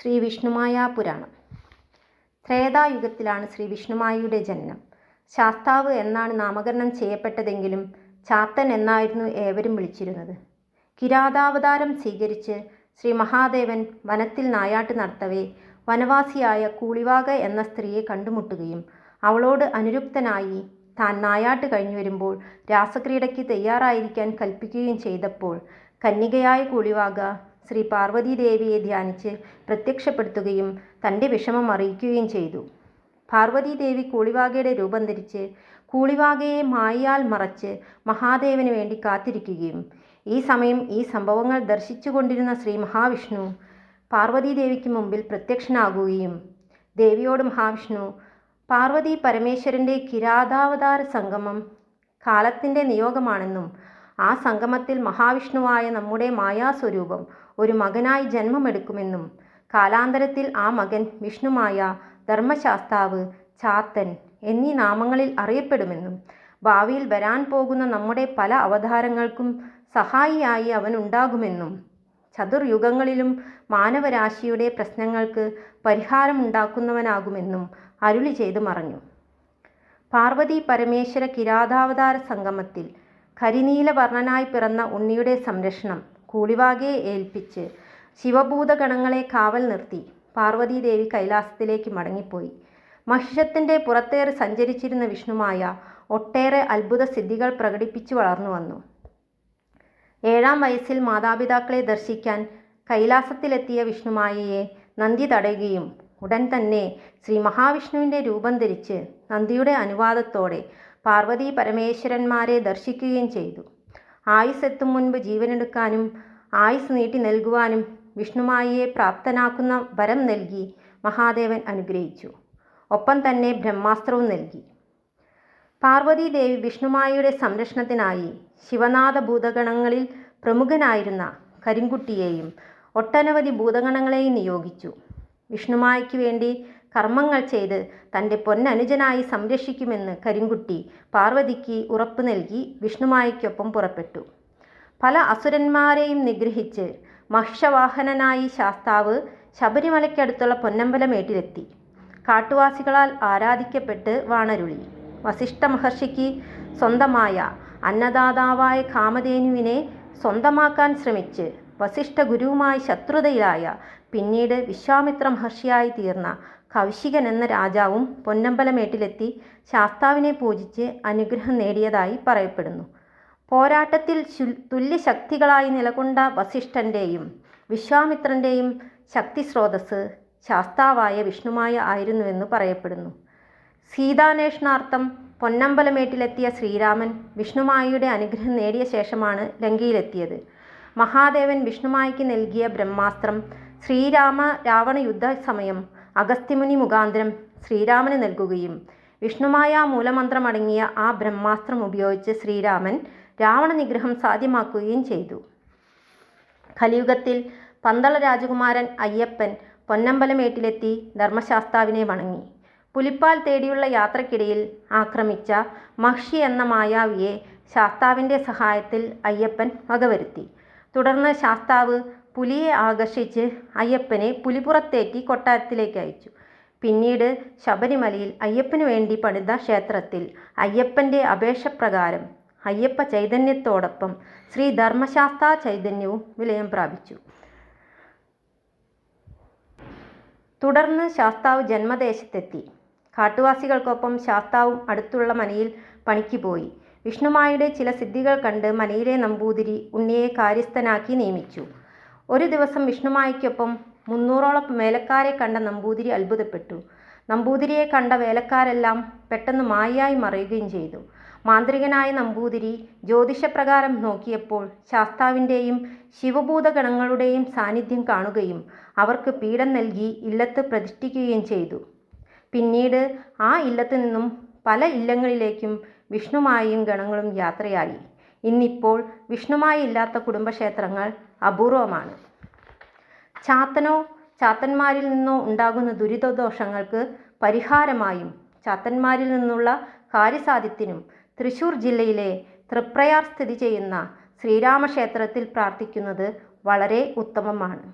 ശ്രീ വിഷ്ണുമായ പുരാണം ത്രേതായുഗത്തിലാണ് ശ്രീ വിഷ്ണുമായയുടെ ജനനം. ശാസ്താവ് എന്നാണ് നാമകരണം ചെയ്യപ്പെട്ടതെങ്കിലും ചാത്തൻ എന്നായിരുന്നു ഏവരും വിളിച്ചിരുന്നത്. കിരാതാവതാരം സ്വീകരിച്ച് ശ്രീ മഹാദേവൻ വനത്തിൽ നായാട്ട് നടത്തവേ വനവാസിയായ കൂളിവാക എന്ന സ്ത്രീയെ കണ്ടുമുട്ടുകയും അവളോട് അനുരുക്തനായി താൻ നായാട്ട് കഴിഞ്ഞു വരുമ്പോൾ രാസക്രീഡയ്ക്ക് തയ്യാറായിരിക്കാൻ കൽപ്പിക്കുകയും ചെയ്തപ്പോൾ കന്യകയായ കൂളിവാക ശ്രീ പാർവതീദേവിയെ ധ്യാനിച്ച് പ്രത്യക്ഷപ്പെടുത്തുകയും തന്റെ വിഷമം അറിയിക്കുകയും ചെയ്തു. പാർവതീദേവി കൂളിവാകയുടെ രൂപം ധരിച്ച് കൂളിവാകയെ മായയാൽ മറച്ച് മഹാദേവന് വേണ്ടി കാത്തിരിക്കുകയും ഈ സമയം ഈ സംഭവങ്ങൾ ദർശിച്ചുകൊണ്ടിരുന്ന ശ്രീ മഹാവിഷ്ണു പാർവതീദേവിക്ക് മുമ്പിൽ പ്രത്യക്ഷനാകുകയും ദേവിയോട് മഹാവിഷ്ണു പാർവതി പരമേശ്വരന്റെ കിരാതാവതാര സംഗമം കാലത്തിന്റെ നിയോഗമാണെന്നും ആ സംഗമത്തിൽ മഹാവിഷ്ണുവായ നമ്മുടെ മായാസ്വരൂപം ഒരു മകനായി ജന്മമെടുക്കുമെന്നും കാലാന്തരത്തിൽ ആ മകൻ വിഷ്ണുമായ ധർമ്മശാസ്താവ് ചാത്തൻ എന്നീ നാമങ്ങളിൽ അറിയപ്പെടുമെന്നും ഭാവിയിൽ വരാൻ പോകുന്ന നമ്മുടെ പല അവതാരങ്ങൾക്കും സഹായിയായി അവൻ ഉണ്ടാകുമെന്നും ചതുർയുഗങ്ങളിലും മാനവരാശിയുടെ പ്രശ്നങ്ങൾക്ക് പരിഹാരമുണ്ടാക്കുന്നവനാകുമെന്നും അരുളി ചെയ്തു മറഞ്ഞു. പാർവതി പരമേശ്വര കിരാതാവതാര സംഗമത്തിൽ കരിനീലവർണനായി പിറന്ന ഉണ്ണിയുടെ സംരക്ഷണം കൂളിവാകയെ ഏൽപ്പിച്ച് ശിവഭൂതഗണങ്ങളെ കാവൽ നിർത്തി പാർവതീദേവി കൈലാസത്തിലേക്ക് മടങ്ങിപ്പോയി. മഹിഷത്തിന്റെ പുറത്തേറി സഞ്ചരിച്ചിരുന്ന വിഷ്ണുമായ ഒട്ടേറെ അത്ഭുത സിദ്ധികൾ പ്രകടിപ്പിച്ചു വളർന്നു വന്നു. ഏഴാം വയസ്സിൽ മാതാപിതാക്കളെ ദർശിക്കാൻ കൈലാസത്തിലെത്തിയ വിഷ്ണുമായയെ നന്ദി തടയുകയും ഉടൻ തന്നെ ശ്രീ മഹാവിഷ്ണുവിന്റെ രൂപം ധരിച്ച് നന്ദിയുടെ അനുവാദത്തോടെ പാർവതി പരമേശ്വരന്മാരെ ദർശിക്കുകയും ചെയ്തു. ആയുസ് എത്തും മുൻപ് ജീവനെടുക്കാനും ആയുസ് നീട്ടി നൽകുവാനും വിഷ്ണുമായയെ പ്രാപ്തനാക്കുന്ന വരം നൽകി മഹാദേവൻ അനുഗ്രഹിച്ചു. ഒപ്പം തന്നെ ബ്രഹ്മാസ്ത്രവും നൽകി. പാർവതി ദേവി വിഷ്ണുമായയുടെ സംരക്ഷണത്തിനായി ശിവനാഥ ഭൂതഗണങ്ങളിൽ പ്രമുഖനായിരുന്ന കരിങ്കുട്ടിയെയും ഒട്ടനവധി ഭൂതഗണങ്ങളെയും നിയോഗിച്ചു. വിഷ്ണുമായയ്ക്ക് വേണ്ടി കർമ്മങ്ങൾ ചെയ്ത് തന്റെ പൊന്നനുജനായി സംരക്ഷിക്കുമെന്ന് കരിങ്കുട്ടി പാർവതിക്ക് ഉറപ്പ് നൽകി വിഷ്ണുമായിക്കൊപ്പം പുറപ്പെട്ടു. പല അസുരന്മാരെയും നിഗ്രഹിച്ച് മഹിഷവാഹനനായി ശാസ്താവ് ശബരിമലയ്ക്കടുത്തുള്ള പൊന്നമ്പലമേട്ടിലെത്തി. കാട്ടുവാസികളാൽ ആരാധിക്കപ്പെട്ട് വാണരുളി. വസിഷ്ഠ മഹർഷിക്ക് സ്വന്തമായ അന്നദാതാവായ കാമധേനുവിനെ സ്വന്തമാക്കാൻ ശ്രമിച്ച് വസിഷ്ഠ ഗുരുവുമായി ശത്രുതയിലായ പിന്നീട് വിശ്വാമിത്ര മഹർഷിയായി തീർന്ന കൗശികൻ എന്ന രാജാവും പൊന്നമ്പലമേട്ടിലെത്തി ശാസ്താവിനെ പൂജിച്ച് അനുഗ്രഹം നേടിയതായി പറയപ്പെടുന്നു. പോരാട്ടത്തിൽ തുല്യശക്തികളായി നിലകൊണ്ട വസിഷ്ഠന്റെയും വിശ്വാമിത്രന്റെയും ശക്തി സ്രോതസ് ശാസ്താവായ വിഷ്ണുമായ ആയിരുന്നുവെന്ന് പറയപ്പെടുന്നു. സീതാന്വേഷണാർത്ഥം പൊന്നമ്പലമേട്ടിലെത്തിയ ശ്രീരാമൻ വിഷ്ണുമായയുടെ അനുഗ്രഹം നേടിയ ശേഷമാണ് ലങ്കയിലെത്തിയത്. മഹാദേവൻ വിഷ്ണുമായിക്ക് നൽകിയ ബ്രഹ്മാസ്ത്രം ശ്രീരാമ രാവണ യുദ്ധ സമയം അഗസ്ത്യമുനി മുഖാന്തരം ശ്രീരാമന് നൽകുകയും വിഷ്ണുമായ മൂലമന്ത്രമടങ്ങിയ ആ ബ്രഹ്മാസ്ത്രം ഉപയോഗിച്ച് ശ്രീരാമൻ രാവണ നിഗ്രഹം സാധ്യമാക്കുകയും ചെയ്തു. കലിയുഗത്തിൽ പന്തള രാജകുമാരൻ അയ്യപ്പൻ പൊന്നമ്പലമേട്ടിലെത്തി ധർമ്മശാസ്താവിനെ വണങ്ങി. പുലിപ്പാൽ തേടിയുള്ള യാത്രക്കിടയിൽ ആക്രമിച്ച മഹ്ഷി എന്ന മായാവിയെ ശാസ്താവിന്റെ സഹായത്തിൽ അയ്യപ്പൻ വകവരുത്തി. തുടർന്ന് ശാസ്താവ് പുലിയെ ആകർഷിച്ച് അയ്യപ്പനെ പുലിപ്പുറത്തേക്ക് കൊട്ടാരത്തിലേക്ക് അയച്ചു. പിന്നീട് ശബരിമലയിൽ അയ്യപ്പന് വേണ്ടി പണിത ക്ഷേത്രത്തിൽ അയ്യപ്പന്റെ അപേക്ഷപ്രകാരം അയ്യപ്പ ചൈതന്യത്തോടൊപ്പം ശ്രീ ധർമ്മശാസ്ത്ര ചൈതന്യവും വിലയം പ്രാപിച്ചു. തുടർന്ന് ശാസ്താവ് ജന്മദേശത്തെത്തി. കാട്ടുവാസികൾക്കൊപ്പം ശാസ്താവും അടുത്തുള്ള മനയിൽ പണിക്ക് പോയി. വിഷ്ണുമായുടെ ചില സിദ്ധികൾ കണ്ട് മനയിലെ നമ്പൂതിരി ഉണ്ണിയെ കാര്യസ്ഥനാക്കി നിയമിച്ചു. ഒരു ദിവസം വിഷ്ണുമായിക്കൊപ്പം മുന്നൂറോളം വേലക്കാരെ കണ്ട നമ്പൂതിരി അത്ഭുതപ്പെട്ടു. നമ്പൂതിരിയെ കണ്ട വേലക്കാരെല്ലാം പെട്ടെന്ന് മായയായി മറയുകയും ചെയ്തു. മാന്ത്രികനായ നമ്പൂതിരി ജ്യോതിഷപ്രകാരം നോക്കിയപ്പോൾ ശാസ്താവിന്റെയും ശിവഭൂതഗണങ്ങളുടെയും സാന്നിധ്യം കാണുകയും അവർക്ക് പീഠം നൽകി ഇല്ലത്ത് പ്രതിഷ്ഠിക്കുകയും ചെയ്തു. പിന്നീട് ആ ഇല്ലത്ത് നിന്നും പല ഇല്ലങ്ങളിലേക്കും വിഷ്ണുമായും ഗണങ്ങളും യാത്രയായി. ഇന്നിപ്പോൾ വിഷ്ണുമായി ഇല്ലാത്ത കുടുംബക്ഷേത്രങ്ങൾ അപൂർവമാണ്. ചാത്തനോ ചാത്തന്മാരിൽ നിന്നോ ഉണ്ടാകുന്ന ദുരിതദോഷങ്ങൾക്ക് പരിഹാരമായും ചാത്തന്മാരിൽ നിന്നുള്ള കാര്യസാധ്യത്തിനും തൃശൂർ ജില്ലയിലെ തൃപ്രയാർ സ്ഥിതി ചെയ്യുന്ന ശ്രീരാമക്ഷേത്രത്തിൽ പ്രാർത്ഥിക്കുന്നത് വളരെ ഉത്തമമാണ്.